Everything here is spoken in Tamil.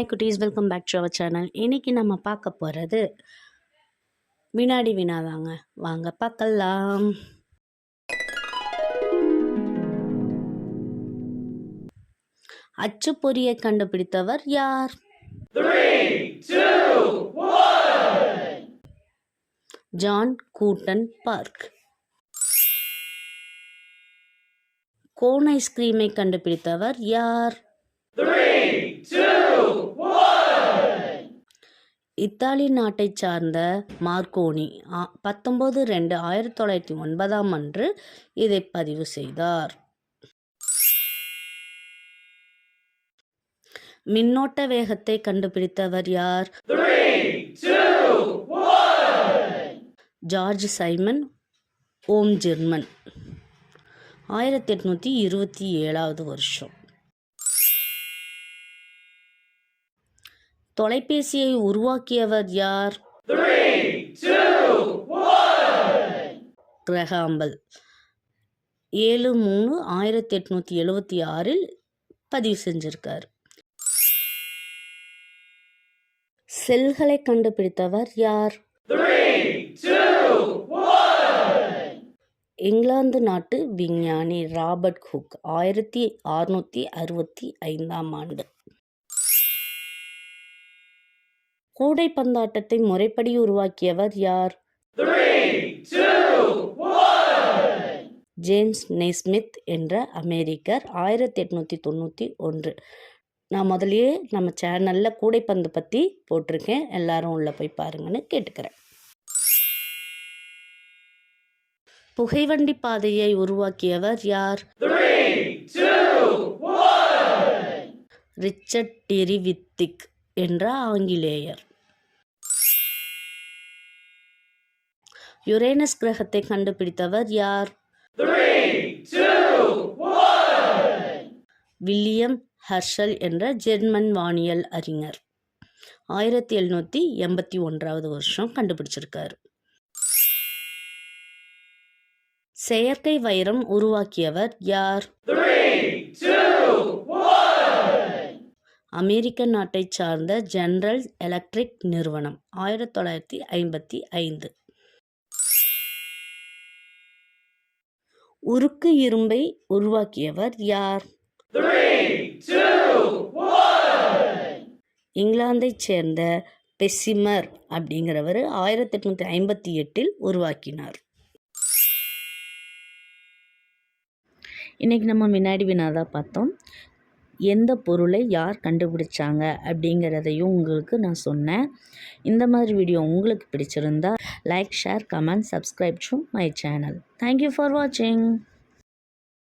ஹாய் குட்டீஸ். Welcome back to our channel இன்னைக்கு நம்ம பார்க்க போகிறது வினாடி வினாதாங்க வாங்க. பார்க்கலாம். அச்சுப்பொறியை கண்டுபிடித்தவர் யார்? ஜான் கூட்டன் பார்க் கோன் ஐஸ்கிரீமை கண்டுபிடித்தவர் யார்? இத்தாலி நாட்டைச் சார்ந்த மார்க்கோனி ஆ- பத்தொன்பது ரெண்டு ஆயிரத்தி தொள்ளாயிரத்தி ஒன்பதாம் அன்று இதை பதிவு செய்தார். மின்னோட்ட வேகத்தை கண்டுபிடித்தவர் யார்? George Simon Ohm German. ஆயிரத்தி எட்நூற்றி இருபத்தி ஏழாவது வருஷம். தொலைபேசியை உருவாக்கியவர் யார்? கிரகாம்பல் ஏழு மூணு ஆயிரத்தி எட்நூற்றி எழுபத்தி ஆறில் பதிவு செஞ்சிருக்கார். செல்களை கண்டுபிடித்தவர் யார்? இங்கிலாந்து நாட்டு விஞ்ஞானி ராபர்ட் ஹுக் ஆயிரத்தி அறுநூற்றி அறுபத்தி ஐந்தாம் ஆண்டு. கூடைப்பந்தாட்டத்தை முறைப்படி உருவாக்கியவர் யார்? ஜேம்ஸ் நெய்ஸ்மித் என்ற அமெரிக்கர் ஆயிரத்தி எட்நூற்றி தொண்ணூற்றி ஒன்று. நான் முதலியே நம்ம சேனலில் கூடைப்பந்து பற்றி போட்டிருக்கேன். எல்லாரும் உள்ளே போய் பாருங்கன்னு கேட்டுக்கிறேன். புகைவண்டி பாதையை உருவாக்கியவர் யார்? ரிச்சர்ட் டெரிவித்திக் என்ற ஆங்கிலேயர். யுரேனஸ் கிரகத்தை கண்டுபிடித்தவர் யார்? வில்லியம் ஹர்ஷல் என்ற ஜெர்மன் வானியல் அறிஞர். ஆயிரத்தி எழுநூற்றி எண்பத்தி ஒன்றாவது வருஷம் கண்டுபிடிச்சிருக்காரு. செயற்கை வைரம் உருவாக்கியவர் யார்? அமெரிக்க நாட்டைச் சார்ந்த ஜெனரல் எலக்ட்ரிக் நிறுவனம் ஆயிரத்தி தொள்ளாயிரத்தி ஐம்பத்தி ஐந்து. உருக்கு இரும்பை உருவாக்கியவர் யார்? இங்கிலாந்தைச் சேர்ந்த பெசிமர் அப்படிங்கிறவர் ஆயிரத்தி எட்நூற்றி ஐம்பத்தி எட்டில் உருவாக்கினார். இன்றைக்கி நம்ம வினாடி வினாதா பார்த்தோம். எந்த பொருளை யார் கண்டுபிடிச்சாங்க அப்படிங்கிறதையும் உங்களுக்கு நான் சொன்னேன். இந்த மாதிரி வீடியோ உங்களுக்கு பிடிச்சிருந்தா like share comment subscribe to my channel thank you for வாட்சிங்